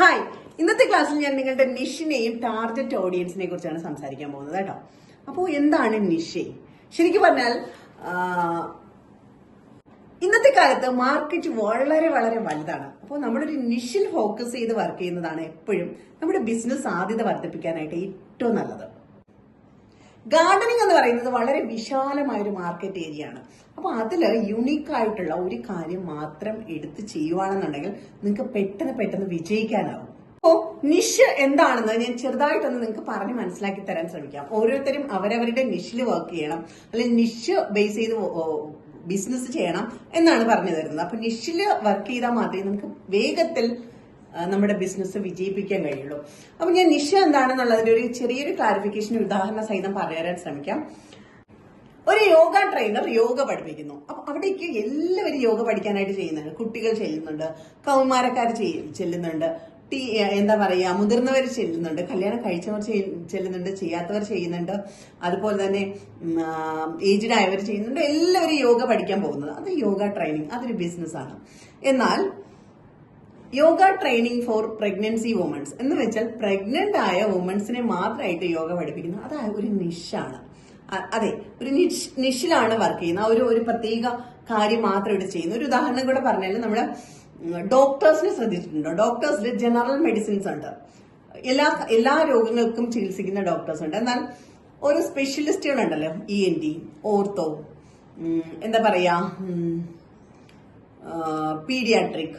Hi ഇന്നത്തെ ക്ലാസ്സിൽ ഞാൻ നിങ്ങളുടെ നിഷിനെയും ടാർഗറ്റ് ഓഡിയൻസിനെ കുറിച്ചാണ് സംസാരിക്കാൻ പോകുന്നത് കേട്ടോ. അപ്പോൾ എന്താണ് നിഷ? ശരിക്കും പറഞ്ഞാൽ ഇന്നത്തെ കാലത്ത് മാർക്കറ്റ് വളരെ വളരെ വലുതാണ്. അപ്പോൾ നമ്മളൊരു നിഷിൽ ഫോക്കസ് ചെയ്ത് വർക്ക് ചെയ്യുന്നതാണ് എപ്പോഴും നമ്മുടെ ബിസിനസ് സാധ്യത വർദ്ധിപ്പിക്കാനായിട്ട് ഏറ്റവും നല്ലത്. ഗാർഡനിങ് എന്ന് പറയുന്നത് വളരെ വിശാലമായ ഒരു മാർക്കറ്റ് ഏരിയ ആണ് അപ്പൊ അതിൽ യുണീക്ക് ആയിട്ടുള്ള ഒരു കാര്യം മാത്രം എടുത്ത് ചെയ്യുവാണെന്നുണ്ടെങ്കിൽ നിങ്ങൾക്ക് പെട്ടെന്ന് പെട്ടെന്ന് വിജയിക്കാനാവും. അപ്പോ നിഷ് എന്താണെന്ന് ഞാൻ ചെറുതായിട്ടൊന്ന് നിങ്ങൾക്ക് പറഞ്ഞ് മനസ്സിലാക്കി തരാൻ ശ്രമിക്കാം. ഓരോരുത്തരും അവരവരുടെ നിഷിൽ വർക്ക് ചെയ്യണം അല്ലെങ്കിൽ നിഷ് ബേസ് ചെയ്ത് ബിസിനസ് ചെയ്യണം എന്നാണ് പറഞ്ഞു തരുന്നത്. അപ്പൊ നിഷിൽ വർക്ക് ചെയ്താൽ മാത്രമേ നമുക്ക് വേഗത്തിൽ നമ്മുടെ ബിസിനസ് വിജയിപ്പിക്കാൻ കഴിയുള്ളൂ. അപ്പൊ ഞാൻ നിഷ എന്താണെന്നുള്ളതിന്റെ ഒരു ചെറിയൊരു ക്ലാരിഫിക്കേഷൻ ഉദാഹരണ സഹിതം പറയാൻ ശ്രമിക്കാം. ഒരു യോഗ ട്രെയിനർ യോഗ പഠിപ്പിക്കുന്നു. അപ്പൊ അവിടേക്ക് എല്ലാവരും യോഗ പഠിക്കാനായിട്ട് ചെയ്യുന്നുണ്ട്. കുട്ടികൾ ചെല്ലുന്നുണ്ട്. കൗമാരക്കാർ ചെല്ലുന്നുണ്ട്. ടീ എന്താ പറയുക മുതിർന്നവർ ചെല്ലുന്നുണ്ട്. കല്യാണം കഴിച്ചവർ ചെല്ലുന്നുണ്ട്. ചെയ്യാത്തവർ ചെയ്യുന്നുണ്ട്. അതുപോലെ തന്നെ ഏജ്ഡ് ആയവർ ചെയ്യുന്നുണ്ട്. എല്ലാവരും യോഗ പഠിക്കാൻ പോകുന്നത്. അത് യോഗ ട്രെയിനിങ് അതൊരു ബിസിനസ്സാണ് എന്നാൽ yoga training for pregnancy womens എന്ന് വെച്ചാൽ പ്രഗ്നന്റ് ആയ വുമൺസിനെ മാത്രമായിട്ട് യോഗ പഠിപ്പിക്കുന്ന അത് ഒരു നിഷാണ്. അതെ ഒരു നിഷ് നിഷിലാണ് വർക്ക് ചെയ്യുന്നത്. ഒരു ഒരു പ്രത്യേക കാര്യം മാത്രം ഇവിടെ ചെയ്യുന്നു. ഒരു ഉദാഹരണം കൂടെ പറഞ്ഞാൽ നമ്മുടെ ഡോക്ടേഴ്സിനെ ശ്രദ്ധിച്ചിട്ടുണ്ടോ? ഡോക്ടേഴ്സിൽ ജനറൽ മെഡിസിൻസ് ഉണ്ട്. എല്ലാ എല്ലാ രോഗങ്ങൾക്കും ചികിത്സിക്കുന്ന ഡോക്ടേഴ്സ് ഉണ്ട്. എന്നാൽ ഓരോ സ്പെഷ്യലിസ്റ്റുകളുണ്ടല്ലോ ഇ എൻ ഡി ഓർത്തോ എന്താ പറയാ? Paediatric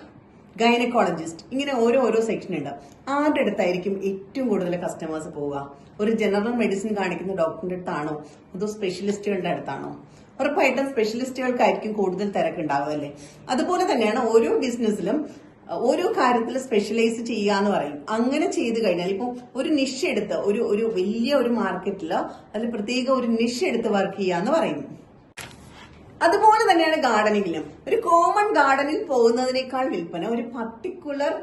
gynaecologist. ഇങ്ങനെ ഓരോ ഓരോ സെക്ഷൻ ഉണ്ട്. ആരുടെ അടുത്തായിരിക്കും ഏറ്റവും കൂടുതൽ കസ്റ്റമേഴ്സ് പോവുക? ഒരു ജനറൽ മെഡിസിൻ കാണിക്കുന്ന ഡോക്ടറിന്റെ അടുത്താണോ? അതോ സ്പെഷ്യലിസ്റ്റുകളുടെ അടുത്താണോ? ഉറപ്പായിട്ടും സ്പെഷ്യലിസ്റ്റുകൾക്കായിരിക്കും കൂടുതൽ തിരക്കുണ്ടാവുക അല്ലേ അതുപോലെ തന്നെയാണ് ഓരോ ബിസിനസ്സിലും ഓരോ കാര്യത്തിൽ സ്പെഷ്യലൈസ് ചെയ്യുക എന്ന് പറയും. അങ്ങനെ ചെയ്തു കഴിഞ്ഞാൽ ഇപ്പം ഒരു നിഷ് എടുത്ത് ഒരു ഒരു വലിയ ഒരു മാർക്കറ്റിൽ അതിൽ പ്രത്യേക ഒരു നിഷ് എടുത്ത് വർക്ക് ചെയ്യുക എന്ന് പറയുന്നു അതുപോലെ തന്നെയാണ് ഗാർഡനിങ്ങിലും. ഒരു കോമൺ ഗാർഡനിൽ പോകുന്നതിനേക്കാൾ വിൽപ്പന ഒരു പർട്ടിക്കുലർ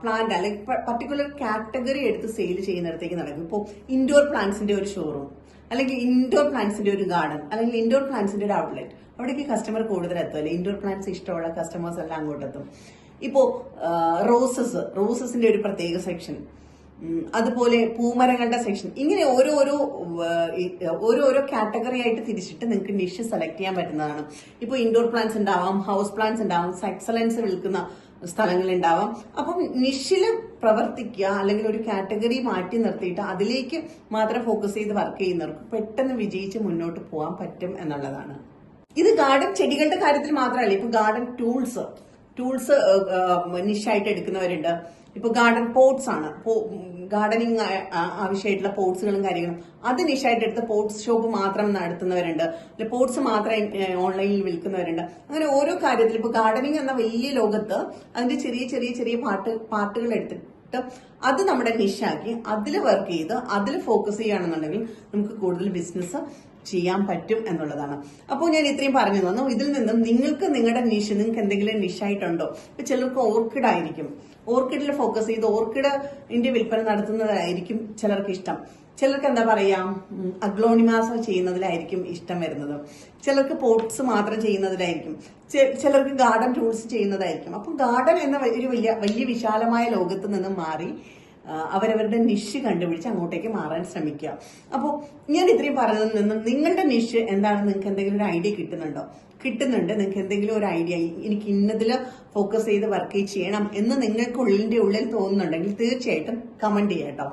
പ്ലാന്റ് അല്ലെങ്കിൽ പർട്ടിക്കുലർ കാറ്റഗറി എടുത്ത് സെയിൽ ചെയ്യുന്നിടത്തേക്ക് നടക്കും. ഇപ്പോൾ ഇൻഡോർ പ്ലാന്റ്സിന്റെ ഒരു ഷോറൂം അല്ലെങ്കിൽ ഇൻഡോർ പ്ലാന്റ്സിന്റെ ഒരു ഗാർഡൻ അല്ലെങ്കിൽ ഇൻഡോർ പ്ലാന്റ്സിന്റെ ഒരു ഔട്ട്ലെറ്റ് അവിടേക്ക് കസ്റ്റമർ കൂടുതൽ എത്തുമല്ലേ ഇൻഡോർ പ്ലാന്റ്സ് ഇഷ്ടമുള്ള കസ്റ്റമേഴ്സ് എല്ലാം അങ്ങോട്ടെത്തും. ഇപ്പോൾ ഇപ്പോ റോസസ് റോസസിന്റെ ഒരു പ്രത്യേക സെക്ഷൻ അതുപോലെ പൂമരങ്ങളുടെ സെക്ഷൻ ഇങ്ങനെ ഓരോരോ ഓരോരോ കാറ്റഗറി ആയിട്ട് തിരിച്ചിട്ട് നിങ്ങൾക്ക് നിഷ് സെലക്ട് ചെയ്യാൻ പറ്റുന്നതാണ്. ഇപ്പോൾ ഇൻഡോർ പ്ലാന്റ്സ് ഉണ്ടാവാം ഹൗസ് പ്ലാന്റ്സ് ഉണ്ടാവാം എക്സലൻസ് വിൽക്കുന്ന സ്ഥലങ്ങൾ ഉണ്ടാവാം അപ്പം നിഷിൽ പ്രവർത്തിക്കുക അല്ലെങ്കിൽ ഒരു കാറ്റഗറി മാറ്റി നിർത്തിയിട്ട് അതിലേക്ക് മാത്രം ഫോക്കസ് ചെയ്ത് വർക്ക് ചെയ്യുന്നവർക്ക് പെട്ടെന്ന് വിജയിച്ച് മുന്നോട്ട് പോകാൻ പറ്റും എന്നുള്ളതാണ്. ഇത് ഗാർഡൻ ചെടികളുടെ കാര്യത്തിൽ മാത്രമല്ല ഇപ്പൊ ഗാർഡൻ ടൂൾസ് ടൂൾസ് നിഷായിട്ട് എടുക്കുന്നവരുണ്ട്. ഇപ്പൊ ഗാർഡൻ പോട്ട്സ് ആണ്. ഗാർഡനിങ് ആവശ്യമായിട്ടുള്ള പോട്ട്സുകളും കാര്യങ്ങളും. അത് നിഷായിട്ട് എടുത്ത് പോട്ട്സ് ഷോപ്പ് മാത്രം നടത്തുന്നവരുണ്ട്. അല്ലെ പോട്ട്സ് മാത്രം ഓൺലൈനിൽ വിൽക്കുന്നവരുണ്ട്. അങ്ങനെ ഓരോ കാര്യത്തിൽ ഇപ്പൊ ഗാർഡനിങ് എന്ന വലിയ ലോകത്ത് അതിന്റെ ചെറിയ ചെറിയ ചെറിയ പാട്ട് പാട്ടുകൾ എടുത്തിട്ട് അത് നമ്മുടെ നിഷാക്കി അതിൽ വർക്ക് ചെയ്ത് അതിൽ ഫോക്കസ് ചെയ്യുകയാണെന്നുണ്ടെങ്കിൽ നമുക്ക് കൂടുതൽ ബിസിനസ് ചെയ്യാൻ പറ്റും എന്നുള്ളതാണ്. അപ്പോൾ ഞാൻ ഇത്രയും പറഞ്ഞു തന്നു. ഇതിൽ നിന്നും നിങ്ങൾക്ക് നിങ്ങളുടെ നിഷ് നിങ്ങൾക്ക് എന്തെങ്കിലും നിഷായിട്ടുണ്ടോ ഇപ്പൊ ചിലർക്ക് ഓർക്കിഡ് ആയിരിക്കും. ഓർക്കിഡിൽ ഫോക്കസ് ചെയ്ത് ഓർക്കിഡിന്റെ വിൽപ്പന നടത്തുന്നതായിരിക്കും ചിലർക്ക് ഇഷ്ടം. ചിലർക്ക് എന്താ പറയാ അഗ്ലോണിമാസ ചെയ്യുന്നതിലായിരിക്കും ഇഷ്ടം വരുന്നത്. ചിലർക്ക് പോട്ട്സ് മാത്രം ചെയ്യുന്നതിലായിരിക്കും. ചിലർക്ക് ഗാർഡൻ ടൂൾസ് ചെയ്യുന്നതായിരിക്കും. അപ്പം ഗാർഡൻ എന്ന ഒരു വലിയ വലിയ വിശാലമായ ലോകത്ത് നിന്ന് മാറി അവരവരുടെ നിഷ് കണ്ടുപിടിച്ച് അങ്ങോട്ടേക്ക് മാറാൻ ശ്രമിക്കുക. അപ്പോൾ ഞാൻ ഇത്രയും പറഞ്ഞതിൽ നിന്നും നിങ്ങളുടെ നിഷ് എന്താണെന്ന് നിങ്ങൾക്ക് എന്തെങ്കിലും ഒരു ഐഡിയ കിട്ടുന്നുണ്ടോ? കിട്ടുന്നുണ്ട്. നിങ്ങൾക്ക് എന്തെങ്കിലും ഒരു ഐഡിയ? എനിക്ക് ഇന്നതിൽ ഫോക്കസ് ചെയ്ത് വർക്ക് ചെയ്യണം എന്ന് നിങ്ങൾക്ക് ഉള്ളിന്റെ ഉള്ളിൽ തോന്നുന്നുണ്ടെങ്കിൽ തീർച്ചയായിട്ടും കമന്റ് ചെയ്യാം കേട്ടോ